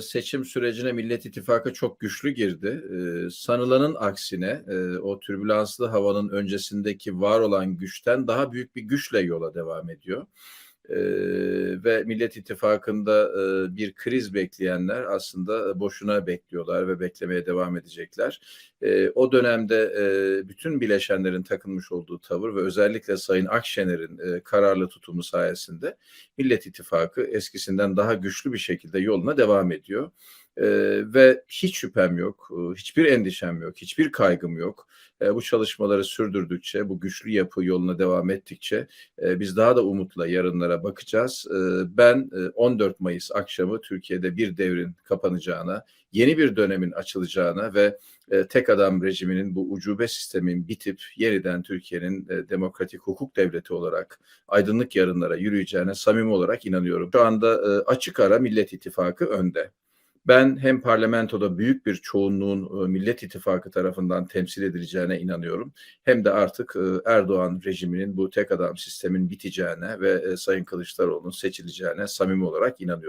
seçim sürecine Millet İttifakı çok güçlü girdi. Ee, sanılanın aksine e, o türbülanslı havanın öncesindeki var olan güçten daha büyük bir güçle yola devam ediyor. Ee, ve Millet İttifakı'nda e, bir kriz bekleyenler aslında boşuna bekliyorlar ve beklemeye devam edecekler. Ee, o dönemde e, bütün bileşenlerin takılmış olduğu tavır ve özellikle Sayın Akşener'in e, kararlı tutumu sayesinde Millet İttifakı eskisinden daha güçlü bir şekilde yoluna devam ediyor. Ee, ve hiç şüphem yok, e, hiçbir endişem yok, hiçbir kaygım yok. E, bu çalışmaları sürdürdükçe, bu güçlü yapı yoluna devam ettikçe e, biz daha da umutla yarınlara bakacağız. Ben e, 14 Mayıs akşamı Türkiye'de bir devrin kapanacağına, yeni bir dönemin açılacağına ve tek adam rejiminin bu ucube sistemin bitip yeniden Türkiye'nin demokratik hukuk devleti olarak aydınlık yarınlara yürüyeceğine samimi olarak inanıyorum. Şu anda açık ara Millet İttifakı önde. Ben hem parlamentoda büyük bir çoğunluğun e, Millet İttifakı tarafından temsil edileceğine inanıyorum. Hem de artık e, Erdoğan rejiminin bu tek adam sistemin biteceğine ve e, Sayın Kılıçdaroğlu'nun seçileceğine samimi olarak inanıyorum.